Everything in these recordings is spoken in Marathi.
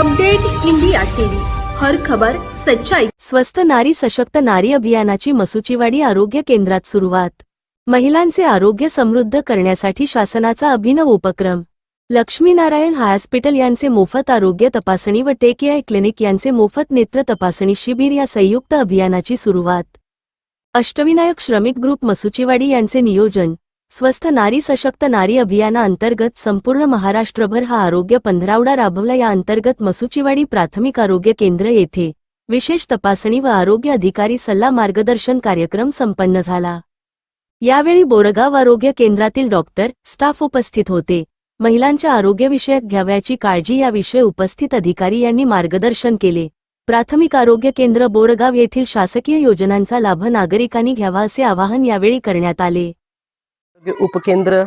Update India TV. हर खबर सच्चाई. स्वस्थ नारी सशक्त नारी अभियानाची मसुचीवाडी आरोग्य केंद्रात सुरुवात. महिलांचे आरोग्य समृद्ध करण्यासाठी शासनाचा अभिनव उपक्रम. लक्ष्मीनारायण हॉस्पिटल यांचे मोफत आरोग्य तपासणी व टेकेआय क्लिनिक यांचे मोफत नेत्र तपासणी शिबिर या संयुक्त अभियानाची सुरुवात. अष्टविनायक श्रमिक ग्रुप मसुचीवाडी यांचे नियोजन. स्वस्थ नारी सशक्त नारी अभियानाअंतर्गत संपूर्ण महाराष्ट्रभर हा आरोग्य पंधरावडा राबवला. या अंतर्गत मसुचीवाडी प्राथमिक आरोग्य केंद्र येथे विशेष तपासणी व आरोग्य अधिकारी सल्ला मार्गदर्शन कार्यक्रम संपन्न झाला. यावेळी बोरगाव आरोग्य केंद्रातील डॉक्टर स्टाफ उपस्थित होते. महिलांच्या आरोग्यविषयक घ्यावयाची काळजी याविषयी उपस्थित अधिकारी यांनी मार्गदर्शन केले. प्राथमिक आरोग्य केंद्र बोरगाव येथील शासकीय योजनांचा लाभ नागरिकांनी घ्यावा असे आवाहन यावेळी करण्यात आले. उपकेंद्र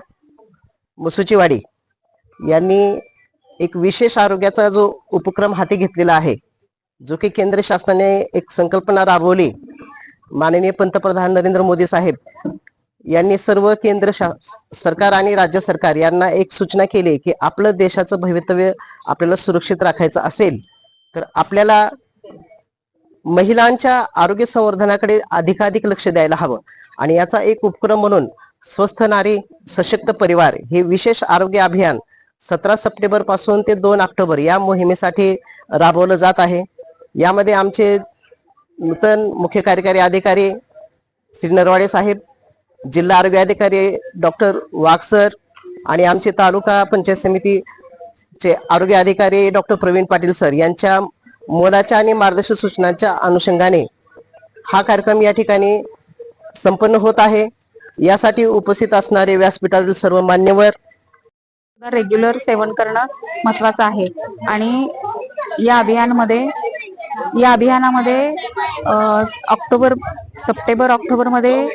मुसुचीवाडी यांनी एक विशेष आरोग्याचा जो उपक्रम हाती घेतलेला आहे जो की केंद्र शासनाने एक संकल्पना राबवली माननीय पंतप्रधान नरेंद्र मोदी साहेब यांनी सर्व केंद्र शा सरकार आणि राज्य सरकार यांना एक सूचना केली की आपलं देशाचं भवितव्य आपल्याला सुरक्षित राखायचं असेल तर आपल्याला महिलांच्या आरोग्य संवर्धनाकडे अधिकाधिक लक्ष द्यायला हवं. आणि याचा एक उपक्रम म्हणून स्वस्थ नारी सशक्त परिवार हे विशेष आरोग्य अभियान सतरा सप्टेंबरपासून ते दोन ऑक्टोबर या मोहिमेसाठी राबवलं जात आहे. यामध्ये आमचे नूतन मुख्य कार्यकारी अधिकारी श्री नरवाडे साहेब जिल्हा आरोग्य अधिकारी डॉक्टर वागसर आणि आमचे तालुका पंचायत समितीचे आरोग्य अधिकारी डॉक्टर प्रवीण पाटील सर यांच्या मोलाच्या आणि मार्गदर्शक सूचनांच्या अनुषंगाने हा कार्यक्रम या ठिकाणी संपन्न होत आहे. यासाठी उपस्थित असणारे व्यासपीठातील सर्व मान्यवर रेग्युलर सेवन करणं महत्वाचं आहे. आणि या अभियानमध्ये या अभियानामध्ये ऑक्टोबर सप्टेंबर ऑक्टोबरमध्ये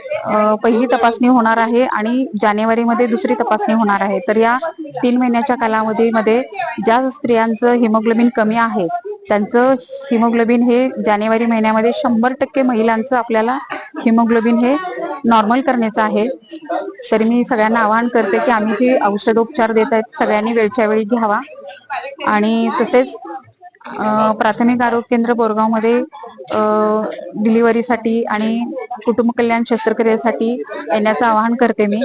पहिली तपासणी होणार आहे आणि जानेवारीमध्ये दुसरी तपासणी होणार आहे. तर या तीन महिन्याच्या कालावधीमध्ये ज्या स्त्रियांचं हिमोग्लोबिन कमी आहे त्यांचं हिमोग्लोबिन हे जानेवारी महिन्यामध्ये शंभर टक्के महिलांचं आपल्याला हिमोग्लोबिन हे नॉर्मल करण्याचं आहे. तरी मी सगळ्यांना आवाहन करते की आम्ही जी औषधोपचार देत आहेत सगळ्यांनी वेळच्या वेळी घ्यावा. आणि तसेच प्राथमिक आरोग्य केंद्र बोरगावमध्ये डिलिव्हरीसाठी आणि कुटुंब कल्याण शस्त्रक्रियेसाठी येण्याचं आवाहन करते मी.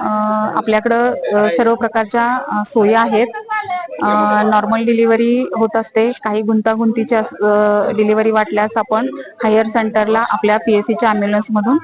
आपल्याकडं सर्व प्रकारच्या अं, सोयी आहेत. नॉर्मल डिलिव्हरी होत असते. काही गुंतागुंतीच्या डिलिव्हरी वाटल्यास आपण हायर सेंटरला आपल्या पीएससीच्या सीच्या ॲम्ब्युलन्समधून